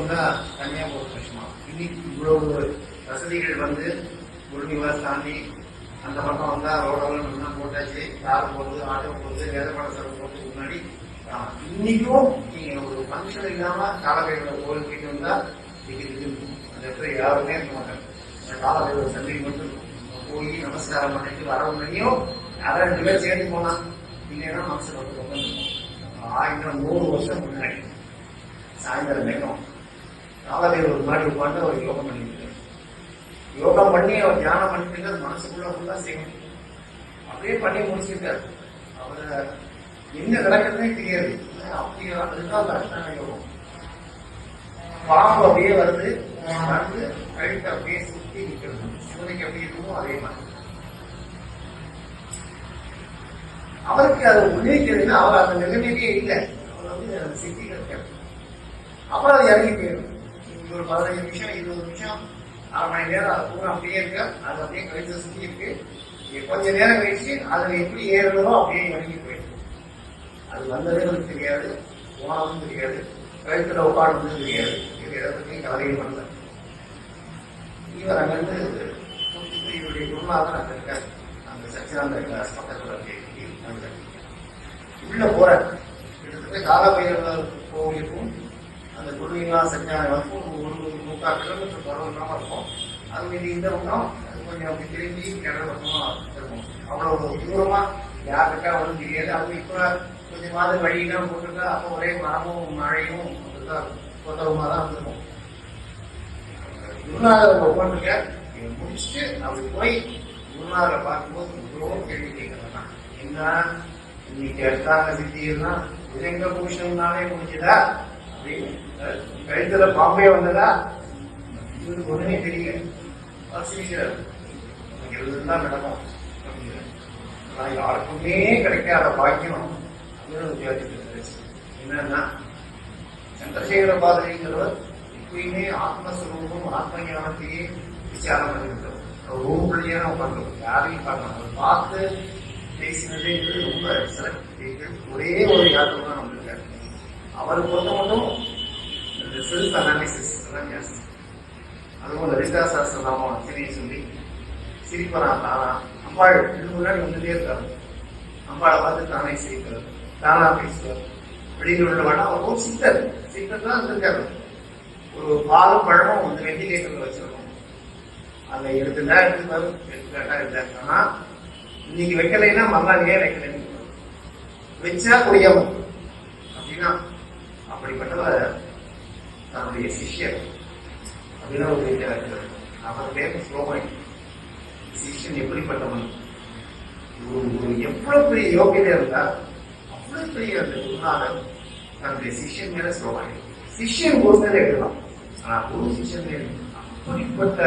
வந்தா தனியா போக கஷ்டமா இன்னைக்கு இவ்வளவு வசதிகள் வந்து குருநிவாஸ் தாண்டி அந்த பக்கம் வந்தா ரோடெல்லாம் நல்லா போட்டாச்சு கார் போகுது ஆட்டோ போகுது வேதப்பட செலவு போகிறதுக்கு முன்னாடி இன்னைக்கும் நீங்க ஒரு ஃபங்க்ஷன் இல்லாம காலவேல கோயில் போயிட்டு வந்தா அந்த இடத்துல யாருமே இருக்க மாட்டாங்க. அந்த காலவேல சந்தைக்கு மட்டும் போய் நமஸ்காரம் பண்ணிட்டு வரவங்களையும் யாரும் ரெண்டு பேர் சேர்ந்து போனா இல்லைன்னா மனசு ரொம்ப உட்காந்துருக்கும் ஆயிரம் நூறு வருஷம் முன்னாடி. சாயந்தரம் வேணும் காலவேல ஒரு மாதிரி உட்காந்து ஒரு யோகம் பண்ணிட்டு யோகம் பண்ணி அவர் தியானம் பண்ணிட்டு மனசுக்குள்ள ஃபுல்லா செய்யணும் அப்படியே பண்ணி முடிச்சிருக்காரு. அவர் என்ன நடக்குதுன்னே தெரியாது. அப்படி அதுதான் அந்த யோகம். பாம்பு அப்படியே வருது. வந்து கழுத்து அப்படியே சுத்தி நிற்கிறது சிவனுக்கு எப்படி இருக்குமோ அதே மாதிரி. அவருக்கு அது உண்மை அவர் அந்த நிலைமையிலே இல்லை. அவர் வந்து அந்த சித்திகள் அப்புறம் அது இறங்கி போயிடும். இது ஒரு பதினஞ்சு நிமிஷம் இருபது நிமிஷம் அரை மணி நேரம் அது பூரா அப்படியே இருக்கு. அது அப்படியே கழித்து சுத்தி இருக்கு. கொஞ்ச நேரம் கழிச்சு அதுல எப்படி ஏறுறதோ அப்படியே இறங்கி போயிடும். அது வந்ததுன்னு தெரியாது போனதும் தெரியாது கழுத்துல உட்கார்ந்ததும் தெரியாது. இது எதை பற்றியும் கவலையும் பண்ணல இவர் அங்கிருந்து இவருடைய குருநாதன் அங்க இருக்காரு. அந்த சச்சிதானந்த கிளாஸ் பக்கத்துல இருக்கு. உள்ள போற கிட்டத்தட்ட காலபைரவர் கோவிலுக்கும் அந்த குருவிங்களா சச்சிதானந்தம் ஒரு முக்கால் கிலோமீட்டர் தொலைவு இல்லாம இருக்கும். அது மீது இந்த பக்கம் கொஞ்சம் அப்படி திரும்பி கிணறு பக்கமா இருக்கும். அவ்வளவு தூரமா யாருக்கா ஒன்றும் தெரியாது. அப்போ இப்ப கொஞ்சம் மாத வழியெல்லாம் போட்டுருக்கா அப்போ ஒரே மரமும் மழையும் அதுதான் தொந்தரவுமா தான் இருக்கும். குருநாதர் ஒவ்வொன்றுங்க முடிச்சுட்டு அப்படி போய் குருநாதரை பார்க்கும்போது இவ்வளோ கேள்வி கேட்கலாம் என்ன? இன்னைக்கு எடுத்தாங்க சித்தினா இலங்க பூஷணம்னாலே முடிஞ்சதா? கழுத்துல பாம்பே வந்ததா? இவருக்கு ஒண்ணுமே தெரியல வசதிகள் எல்லாம் நடக்கும். ஆனா யாருக்குமே கிடைக்காத பாக்கியம். என்னன்னா சந்திரசேகர பாதரிங்கிறவர் எப்பயுமே ஆத்மஸ்வரூபம் ஆத்ம ஞானத்தையே விசாரம் பண்ணிருக்கிறோம் அவர் ரூம்குள்ளேயே உட்காந்துருக்கோம் யாரையும் பார்க்கலாம் அவர் பார்த்து பேசினதே ரொம்ப சிறப்பு. ஒரே ஒரு யாத்திரை தான் வந்திருக்காரு. அவரை பொறுத்த மட்டும் இந்த செல்ஃப் அனாலிசிஸ் தான் ஜாஸ்தி அதுவும் லலிதா சாஸ்திரநாமம் அத்தனையும் சொல்லி சிரிப்பனா தானா அம்பாள் இதுக்கு முன்னாடி வந்துட்டே இருக்காரு. அம்பாளை பார்த்து தானே சிரிக்கிறது தானா பேசுவார். அப்படின்னு வேணா அவர் ஒரு சித்தர். சித்தர் தான் இருக்காரு. ஒரு பாலும் பழமும் வந்து வெண்டிலேட்டர்ல வச்சிருக்கோம். அதை எடுத்துட்டா எடுத்துப்பாரு. எடுத்துக்காட்டா இல்லை ஆனா இன்னைக்கு வைக்கலைன்னா மறுநாள் ஏன் வைக்கலைன்னு வச்சா குடியாம அப்படின்னா அப்படிப்பட்டவர் தன்னுடைய சிஷ்யர் அப்படின்னு ஒரு வீட்டில் இருக்கிறார் அவர் பேர் ஸ்லோகன் சிஷ்யன் எப்படிப்பட்டவன் ஒரு ஒரு எவ்வளவு பெரிய யோகியதை இருந்தா அவ்வளவு பெரிய அந்த குருநாதன் தன்னுடைய சிஷ்யன் மேல ஸ்லோகன் சிஷ்யன் குரு மேல எழுதலாம் ஆனா குரு சிஷ்யன் மேல அப்படிப்பட்ட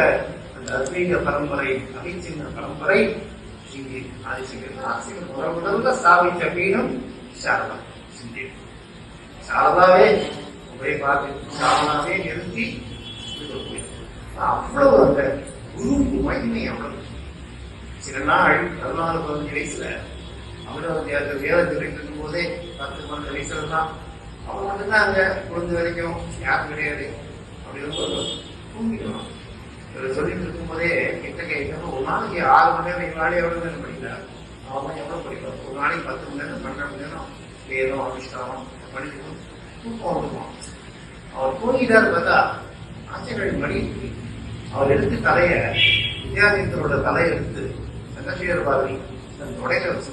அந்த அத்வைத பரம்பரை அபிச்சின்ன பரம்பரை இங்கே ஆதிசங்கர் ஆசிரியர் முதல் முதல்ல ஸ்தாபித்த பீடம் சாரதா சிந்தி சாரதாவே உபய பார்த்து நிறுத்தி அவ்வளவு அந்த குரு மகிமை அவ்வளவு. சில நாள் பதினாலு பதினஞ்சு வயசுல அவரு அந்த வேதத்தில் இருக்கும் போதே பத்து பன்னெண்டு வயசுல தான் அவர் மட்டும்தான் அங்க குழந்தை வரைக்கும் யாரும் கிடையாது. அப்படி ரொம்ப தூங்கிடுவான். இவர் சொல்லிட்டு இருக்கும் போதே கிட்ட கேட்கணும் ஒரு நாளைக்கு ஆறு மணி நேரம் எங்களாலே எவ்வளவு நேரம் படிக்கிறார்? அவன் எவ்வளவு படிக்கிறார் ஒரு நாளைக்கு பத்து மணி நேரம் பன்னெண்டு மணி நேரம் வேதம் அனுஷ்டானம் படிக்கணும் தூக்கம் வந்துருவான். அவர் தூங்கிட்டாரு பார்த்தா ஆச்சரியம் மணி அவர் எடுத்து தலைய வித்யாதித்தரோட தலையை எடுத்து சந்திரசேகர் பாரதி தன் தொடையில வச்சு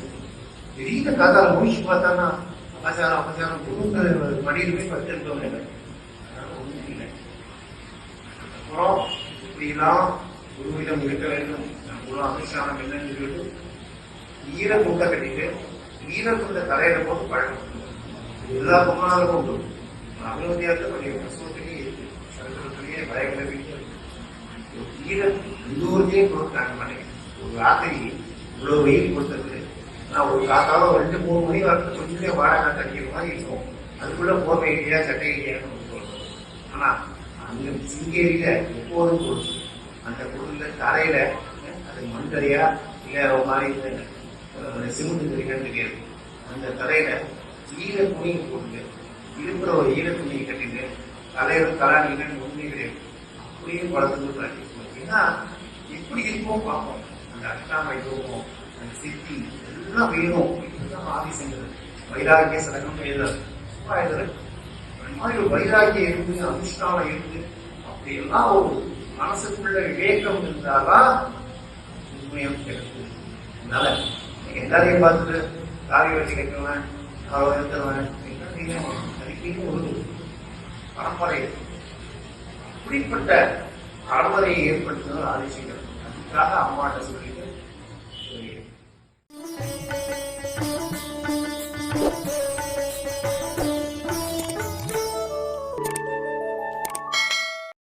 திடீர்னு காதால் முடிச்சு பார்த்தானா அபசாரம் அபச்சாரம் குருங்கிற மடியில் போய் இல்லை அதனால இல்லை. அப்புறம் இப்படிலாம் குருவிடம் இருக்க வேண்டும். நம் குரு அனுஷ்டானம் என்னன்னு சொல்லிட்டு ஈர குண்டை கட்டிட்டு ஈர குண்டை தலையில போட்டு பழக்கம். எல்லா குருநாதரும் உண்டு. அபிவந்தியாத்துல கொஞ்சம் பிரசவத்திலேயே இருக்கு சரித்திரத்திலேயே பயங்கர வீட்டில் ஈர கொடுத்தாங்க மனை ஒரு ராத்திரி இவ்வளவு வெயில் கொடுத்தது நான் ஒரு காத்தால ரெண்டு மூணு மணி வரது கொஞ்சம் வாடகை தடிக்கிற மாதிரி இருக்கும் அதுக்குள்ள போர்வை இல்லையா சட்டை இல்லையான்னு சொல்றோம் ஆனா அந்த சிங்கேரியில எப்போதும் கொடுக்கும் அந்த பொருள்ல தரையில அது மண்கரையா இல்ல ஒரு மாதிரி இந்த சிமெண்ட் கறிகள் தெரியாது அந்த தரையில கீழே துணி போட்டு இருக்கிற ஒரு ஈர துணியை கட்டிட்டு தலைவர் கலாநிதிகள் உண்மை கிடையாது அப்படியே வளர்ந்து ஏன்னா எப்படி இருக்கும் பார்ப்போம். அந்த அஷ்டாமை யோகம் அந்த சித்தி எல்லாம் வேணும். இதுதான் செஞ்சது வைராகிய சடங்கம் எழுதல். எழுதுறது அந்த மாதிரி ஒரு வைராகியம் இருந்து அனுஷ்டானம் இருந்து அப்படியெல்லாம் ஒரு மனசுக்குள்ள விவேகம் இருந்தாதான் உண்மையம் கிடைக்கும். அதனால எல்லாரையும் பார்த்துட்டு காரி வச்சு கேட்கிறவன் அவன் இருக்கிறவன் அதுக்கு ஒரு பரம்பரை அப்படிப்பட்ட பரம்பரையை ஏற்படுத்துவது ஆதிசங்கர் அதுக்காக அம்மாட்ட சொல்லி